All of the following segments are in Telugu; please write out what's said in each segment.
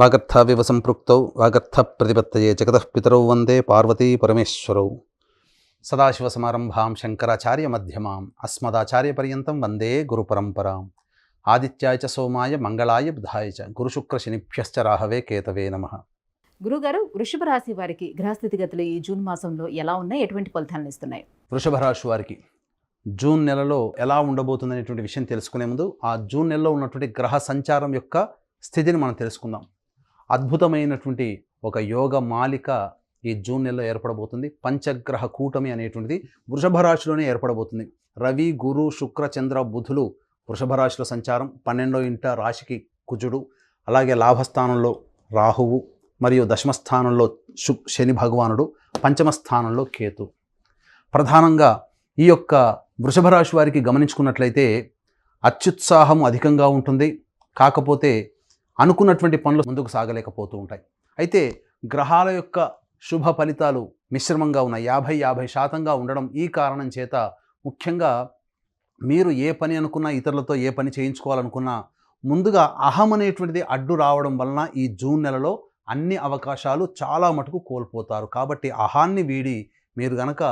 వాగర్థావివ సంపృక్తౌ వాగర్థ ప్రతిపత్తయే జగతః పితరౌ వందే పార్వతీ పరమేశ్వరౌ. సదాశివసమారంభాం శంకరాచార్య మధ్యమాం అస్మదాచార్యపర్యంతం వందే గురుపరంపరాం. ఆదిత్యాయ చ సోమాయ మంగళాయ బుధాయ చ గురుశుక్రశనిభ్యశ్చ రాహవే కేతవే నమ. గురుగారు వృషభ రాశి వారికి గ్రహస్థితిగతులు ఈ జూన్ మాసంలో ఎలా ఉన్నాయి? ఎటువంటి ఫలితాలను ఇస్తున్నాయి? వృషభ రాశి వారికి జూన్ నెలలో ఎలా ఉండబోతుందనేటువంటి విషయం తెలుసుకునే ముందు ఆ జూన్ నెలలో ఉన్నటువంటి గ్రహ సంచారం యొక్క స్థితిని మనం తెలుసుకుందాం. అద్భుతమైనటువంటి ఒక యోగ మాలిక ఈ జూన్ నెలలో ఏర్పడబోతుంది. పంచగ్రహ కూటమి అనేటువంటిది వృషభ రాశిలోనే ఏర్పడబోతుంది. రవి గురు శుక్ర చంద్ర బుధులు వృషభ రాశిలో సంచారం. పన్నెండో ఇంట రాశికి కుజుడు. అలాగే లాభస్థానంలో రాహువు మరియు దశమస్థానంలో శు శని భగవానుడు. పంచమ స్థానంలో కేతు. ప్రధానంగా ఈ యొక్క వృషభ రాశి వారికి గమనించుకున్నట్లయితే అత్యుత్సాహం అధికంగా ఉంటుంది. కాకపోతే అనుకున్నటువంటి పనులు ముందుకు సాగలేకపోతూ ఉంటాయి. అయితే గ్రహాల యొక్క శుభ ఫలితాలు మిశ్రమంగా ఉన్న యాభై యాభై శాతంగా ఉండడం ఈ కారణం చేత ముఖ్యంగా మీరు ఏ పని అనుకున్నా ఇతరులతో ఏ పని చేయించుకోవాలనుకున్నా ముందుగా అహం అనేటువంటిది అడ్డు రావడం వలన ఈ జూన్ నెలలో అన్ని అవకాశాలు చాలా మటుకు కోల్పోతారు. కాబట్టి అహాన్ని వీడి మీరు గనక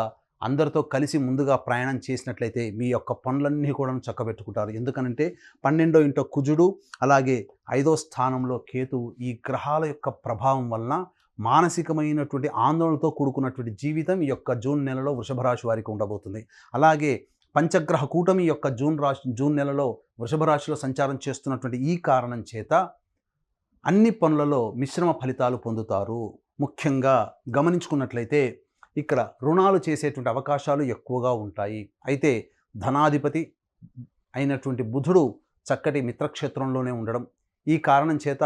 అందరితో కలిసి ముందుగా ప్రయాణం చేసినట్లయితే మీ యొక్క పనులన్నీ కూడా చక్కబెట్టుకుంటారు. ఎందుకనంటే పన్నెండో ఇంటో కుజుడు అలాగే ఐదో స్థానంలో కేతు ఈ గ్రహాల యొక్క ప్రభావం వలన మానసికమైనటువంటి ఆందోళనతో కూడుకున్నటువంటి జీవితం ఈ యొక్క జూన్ నెలలో వృషభ రాశి వారికి ఉండబోతుంది. అలాగే పంచగ్రహ కూటమి యొక్క జూన్ రాశి జూన్ నెలలో వృషభ రాశిలో సంచారం చేస్తున్నటువంటి ఈ కారణం చేత అన్ని పనులలో మిశ్రమ ఫలితాలు పొందుతారు. ముఖ్యంగా గమనించుకున్నట్లయితే ఇక్కడ రుణాలు చేసేటువంటి అవకాశాలు ఎక్కువగా ఉంటాయి. అయితే ధనాధిపతి అయినటువంటి బుధుడు చక్కటి మిత్రక్షేత్రంలోనే ఉండడం ఈ కారణం చేత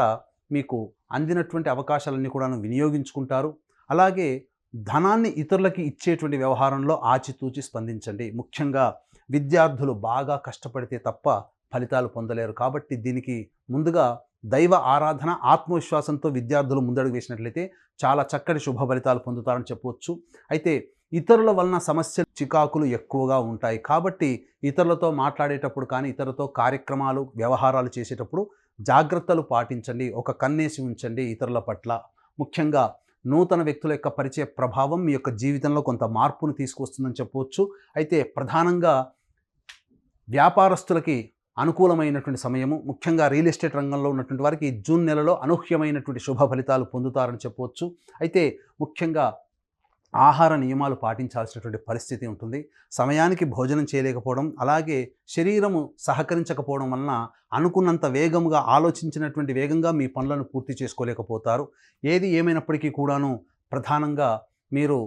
మీకు అందినటువంటి అవకాశాలన్నీ కూడా వినియోగించుకుంటారు. అలాగే ధనాన్ని ఇతరులకి ఇచ్చేటువంటి వ్యవహారంలో ఆచితూచి స్పందించండి. ముఖ్యంగా విద్యార్థులు బాగా కష్టపడితే తప్ప ఫలితాలు పొందలేరు. కాబట్టి దీనికి ముందుగా దైవ ఆరాధన ఆత్మవిశ్వాసంతో విద్యార్థులు ముందడుగు వేసినట్లయితే చాలా చక్కటి శుభ ఫలితాలు పొందుతారని చెప్పవచ్చు. అయితే ఇతరుల వలన సమస్య చికాకులు ఎక్కువగా ఉంటాయి. కాబట్టి ఇతరులతో మాట్లాడేటప్పుడు కానీ ఇతరులతో కార్యక్రమాలు వ్యవహారాలు చేసేటప్పుడు జాగ్రత్తలు పాటించండి. ఒక కన్నేసి ఉంచండి ఇతరుల పట్ల. ముఖ్యంగా నూతన వ్యక్తుల యొక్క పరిచయ ప్రభావం మీ యొక్క జీవితంలో కొంత మార్పును తీసుకొస్తుందని చెప్పవచ్చు. అయితే ప్రధానంగా వ్యాపారస్తులకి అనుకూలమైనటువంటి సమయము ముఖ్యంగా రియల్ ఎస్టేట్ రంగంలో ఉన్నటువంటి వారికి జూన్ నెలలో అనూహ్యమైనటువంటి శుభ ఫలితాలు పొందుతారని చెప్పవచ్చు. అయితే ముఖ్యంగా ఆహార నియమాలు పాటించాల్సినటువంటి పరిస్థితి ఉంటుంది. సమయానికి భోజనం చేయలేకపోవడం అలాగే శరీరము సహకరించకపోవడం వలన అనుకున్నంత వేగముగా ఆలోచించినటువంటి వేగంగా మీ పనులను పూర్తి చేసుకోలేకపోతారు. ఏది ఏమైనప్పటికీ కూడాను ప్రధానంగా మీరు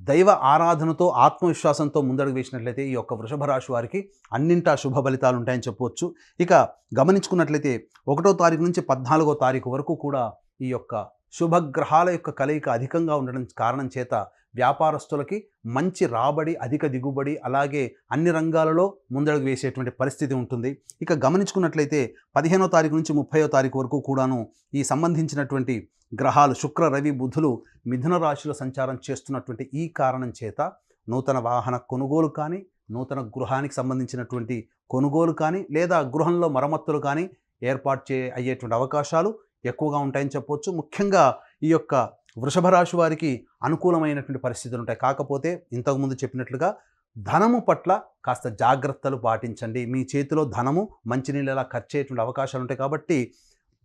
దైవ ఆరాధనతో ఆత్మవిశ్వాసంతో ముందడుగు వేసినట్లయితే ఈ యొక్క వృషభ రాశి వారికి అన్నింటా శుభ ఫలితాలు ఉంటాయని చెప్పవచ్చు. ఇక గమనించుకున్నట్లయితే ఒకటో తారీఖు నుంచి పద్నాలుగో తారీఖు వరకు కూడా ఈ యొక్క శుభగ్రహాల యొక్క కలయిక అధికంగా ఉండడం కారణం చేత వ్యాపారస్తులకి మంచి రాబడి అధిక దిగుబడి అలాగే అన్ని రంగాలలో ముందడుగు వేసేటువంటి పరిస్థితి ఉంటుంది. ఇక గమనించుకున్నట్లయితే పదిహేనో తారీఖు నుంచి ముప్పయో తారీఖు వరకు కూడాను ఈ సంబంధించినటువంటి గ్రహాలు శుక్ర రవి బుధులు మిథున రాశిలో సంచారం చేస్తున్నటువంటి ఈ కారణం చేత నూతన వాహన కొనుగోలు కానీ నూతన గృహానికి సంబంధించినటువంటి కొనుగోలు కానీ లేదా గృహంలో మరమ్మతులు కానీ ఏర్పాటు చే అయ్యేటువంటి అవకాశాలు ఎక్కువగా ఉంటాయని చెప్పవచ్చు ముఖ్యంగా ఈ యొక్క వృషభ రాశి వారికి అనుకూలమైనటువంటి పరిస్థితులు ఉంటాయి. కాకపోతే ఇంతకుముందు చెప్పినట్లుగా ధనము పట్ల కాస్త జాగ్రత్తలు పాటించండి. మీ చేతిలో ధనము మంచినీళ్ళలా ఖర్చు అయ్యేటువంటి అవకాశాలు ఉంటాయి కాబట్టి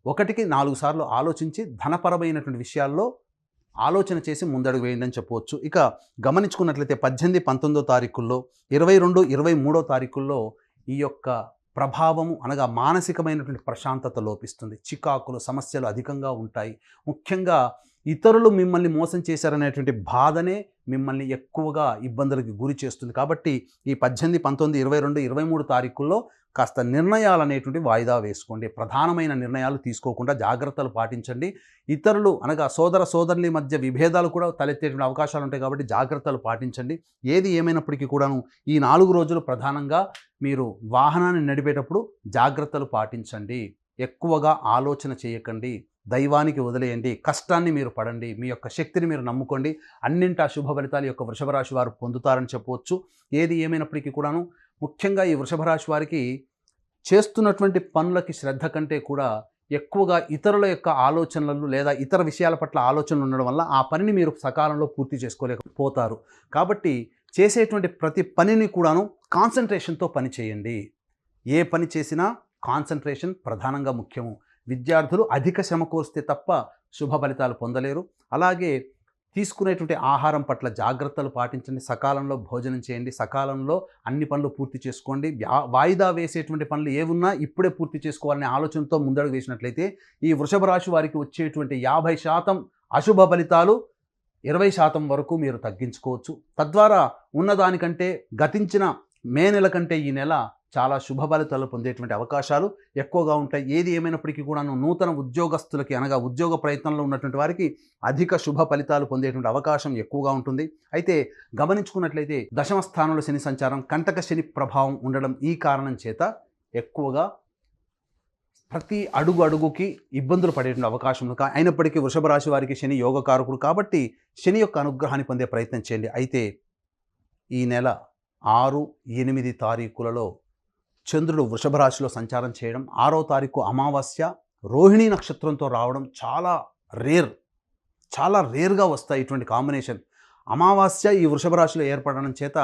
ఒకటికి నాలుగు సార్లు ఆలోచించి ధనపరమైనటువంటి విషయాల్లో ఆలోచన చేసి ముందడుగు వేయండి అని చెప్పవచ్చు. ఇక గమనించుకున్నట్లయితే పద్దెనిమిది పంతొమ్మిదో తారీఖుల్లో ఇరవై రెండు ఇరవై మూడో తారీఖుల్లో ఈ యొక్క ప్రభావము అనగా మానసికమైనటువంటి ప్రశాంతత లోపిస్తుంది. చికాకులు సమస్యలు అధికంగా ఉంటాయి. ముఖ్యంగా ఇతరులు మిమ్మల్ని మోసం చేశారనేటువంటి బాధనే మిమ్మల్ని ఎక్కువగా ఇబ్బందులకు గురి చేస్తుంది. కాబట్టి ఈ పద్దెనిమిది పంతొమ్మిది ఇరవై రెండు ఇరవై మూడు తారీఖుల్లో కాస్త నిర్ణయాలు అనేటువంటి వాయిదా వేసుకోండి. ప్రధానమైన నిర్ణయాలు తీసుకోకుండా జాగ్రత్తలు పాటించండి. ఇతరులు అనగా సోదర సోదరుల మధ్య విభేదాలు కూడా తలెత్తేటువంటి అవకాశాలు ఉంటాయి కాబట్టి జాగ్రత్తలు పాటించండి. ఏది ఏమైనప్పటికీ కూడాను ఈ నాలుగు రోజులు ప్రధానంగా మీరు వాహనాన్ని నడిపేటప్పుడు జాగ్రత్తలు పాటించండి. ఎక్కువగా ఆలోచన చేయకండి. దైవానికి వదిలేయండి కష్టాన్ని మీరు పడండి మీ యొక్క శక్తిని మీరు నమ్ముకోండి అన్నింటా శుభ ఫలితాలు యొక్క వృషభ రాశి వారు పొందుతారని చెప్పవచ్చు. ఏది ఏమైనప్పటికీ కూడాను ముఖ్యంగా ఈ వృషభ రాశి వారికి చేస్తున్నటువంటి పనులకి శ్రద్ధ కంటే కూడా ఎక్కువగా ఇతరుల యొక్క ఆలోచనలు లేదా ఇతర విషయాల పట్ల ఆలోచనలు ఉండడం వల్ల ఆ పనిని మీరు సకాలంలో పూర్తి చేసుకోలేకపోతారు. కాబట్టి చేసేటువంటి ప్రతి పనిని కూడాను కాన్సన్ట్రేషన్తో పని చేయండి. ఏ పని చేసినా కాన్సన్ట్రేషన్ ప్రధానంగా ముఖ్యము. విద్యార్థులు అధిక శ్రమ కోస్తే తప్ప శుభ ఫలితాలు పొందలేరు. అలాగే తీసుకునేటువంటి ఆహారం పట్ల జాగ్రత్తలు పాటించండి. సకాలంలో భోజనం చేయండి. సకాలంలో అన్ని పనులు పూర్తి చేసుకోండి. వ్యా- వాయిదా వేసేటువంటి పనులు ఏమున్నా ఇప్పుడే పూర్తి చేసుకోవాలనే ఆలోచనతో ముందడుగు వేసినట్లయితే ఈ వృషభ రాశి వారికి వచ్చేటువంటి యాభై శాతం అశుభ ఫలితాలు ఇరవై శాతం వరకు మీరు తగ్గించుకోవచ్చు. తద్వారా ఉన్నదానికంటే గతించిన మే నెల కంటే ఈ నెల చాలా శుభ ఫలితాలు పొందేటువంటి అవకాశాలు ఎక్కువగా ఉంటాయి. ఏది ఏమైనప్పటికీ కూడాను నూతన ఉద్యోగస్తులకి అనగా ఉద్యోగ ప్రయత్నంలో ఉన్నటువంటి వారికి అధిక శుభ ఫలితాలు పొందేటువంటి అవకాశం ఎక్కువగా ఉంటుంది. అయితే గమనించుకున్నట్లయితే దశమ స్థానంలో శని సంచారం కంటక శని ప్రభావం ఉండడం ఈ కారణం చేత ఎక్కువగా ప్రతి అడుగు అడుగుకి ఇబ్బందులు పడేటువంటి అవకాశం ఉంది. అయినప్పటికీ వృషభ రాశి వారికి శని యోగకారకుడు కాబట్టి శని యొక్క అనుగ్రహాన్ని పొందే ప్రయత్నం చేయండి. అయితే ఈ నెల ఆరు ఎనిమిది తారీఖులలో చంద్రుడు వృషభ రాశిలో సంచారం చేయడం ఆరో తారీఖు అమావాస్య రోహిణీ నక్షత్రంతో రావడం చాలా రేర్ చాలా రేర్గా వస్తాయి ఇటువంటి కాంబినేషన్ అమావాస్య ఈ వృషభ రాశిలో ఏర్పడడం చేత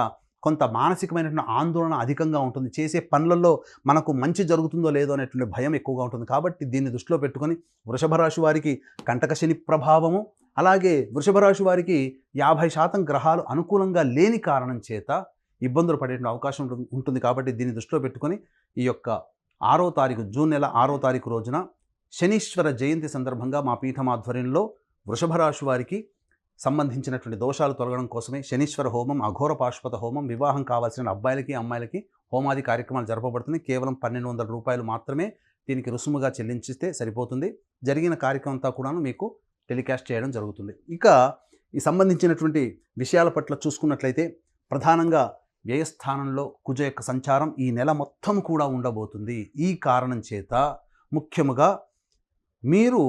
కొంత మానసికమైనటువంటి ఆందోళన అధికంగా ఉంటుంది. చేసే పనులలో మనకు మంచి జరుగుతుందో లేదో అనేటువంటి భయం ఎక్కువగా ఉంటుంది. కాబట్టి దీన్ని దృష్టిలో పెట్టుకొని వృషభ రాశి వారికి కంటక శని ప్రభావము అలాగే వృషభ రాశి వారికి యాభై శాతం గ్రహాలు అనుకూలంగా లేని కారణం చేత ఇబ్బందులు పడే అవకాశం ఉంటుంది- ఉంటుంది కాబట్టి దీన్ని దృష్టిలో పెట్టుకొని ఈ యొక్క ఆరో తారీఖు జూన్ నెల ఆరో తారీఖు రోజున శనీశ్వర జయంతి సందర్భంగా మా పీఠం ఆధ్వర్యంలో వృషభ రాశి వారికి సంబంధించినటువంటి దోషాలు తొలగడం కోసమే శనీశ్వర హోమం అఘోర పాశుపత హోమం వివాహం కావాల్సిన అబ్బాయిలకి అమ్మాయిలకి హోమాది కార్యక్రమాలు జరపబడుతుంది కేవలం పన్నెండు వందల రూపాయలు మాత్రమే దీనికి రుసుముగా చెల్లించిస్తే సరిపోతుంది. జరిగిన కార్యక్రమం అంతా కూడాను మీకు టెలికాస్ట్ చేయడం జరుగుతుంది. ఇక ఈ సంబంధించినటువంటి విషయాల పట్ల చూసుకున్నట్లయితే ప్రధానంగా వ్యయస్థానంలో కుజ యొక్క సంచారం ఈ నెల మొత్తం కూడా ఉండబోతుంది. ఈ కారణం చేత ముఖ్యముగా మీరు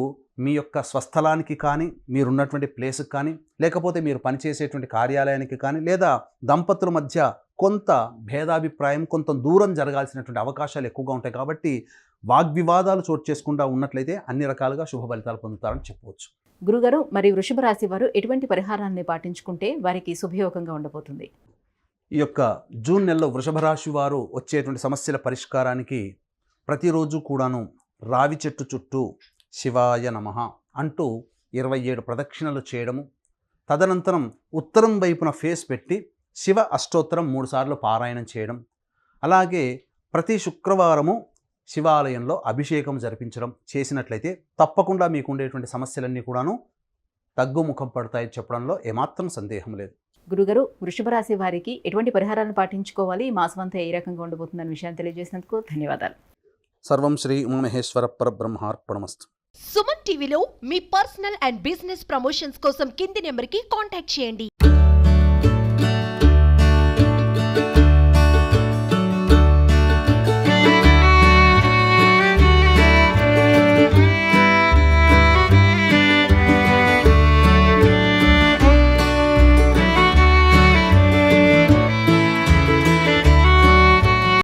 మీ యొక్క స్వస్థలానికి కానీ మీరున్నటువంటి ప్లేస్కి కానీ లేకపోతే మీరు పనిచేసేటువంటి కార్యాలయానికి కానీ లేదా దంపతుల మధ్య కొంత భేదాభిప్రాయం కొంత దూరం జరగాల్సినటువంటి అవకాశాలు ఎక్కువగా ఉంటాయి కాబట్టి వాగ్వివాదాలు చోటు చేసుకుండా ఉన్నట్లయితే అన్ని రకాలుగా శుభ ఫలితాలు పొందుతారని చెప్పవచ్చు. గురుగారు మరి వృషభ రాశి వారు ఎటువంటి పరిహారాన్ని పాటించుకుంటే వారికి శుభయోగంగా ఉండబోతుంది? ఈ యొక్క జూన్ నెలలో వృషభ రాశి వారు వచ్చేటువంటి సమస్యల పరిష్కారానికి ప్రతిరోజు కూడాను రావి చెట్టు చుట్టూ శివాయ నమః అంటూ ఇరవై ఏడు ప్రదక్షిణలు చేయడము తదనంతరం ఉత్తరం వైపున ఫేస్ పెట్టి శివ అష్టోత్తరం మూడుసార్లు పారాయణం చేయడం అలాగే ప్రతి శుక్రవారము శివాలయంలో అభిషేకం జరిపించడం చేసినట్లయితే తప్పకుండా మీకు ఉండేటువంటి సమస్యలన్నీ కూడాను తగ్గుముఖం పడతాయి చెప్పడంలో ఏమాత్రం సందేహం లేదు. గురుగారు వృషభ రాశి వారికి ఎటువంటి పరిహారాలను పాటించుకోవాలి? ఈ మాసం అంతా ఏ రకంగా ఉండబోతుందన్న విషయాన్ని తెలియజేసినందుకు ధన్యవాదాలు. సర్వం శ్రీ ఉమామహేశ్వర పరబ్రహ్మార్పణమస్తు. సుమన్ టీవీలో మీ పర్సనల్ అండ్ బిజినెస్ ప్రమోషన్స్ కోసం కింది నెంబర్కి కాంటాక్ట్ చేయండి.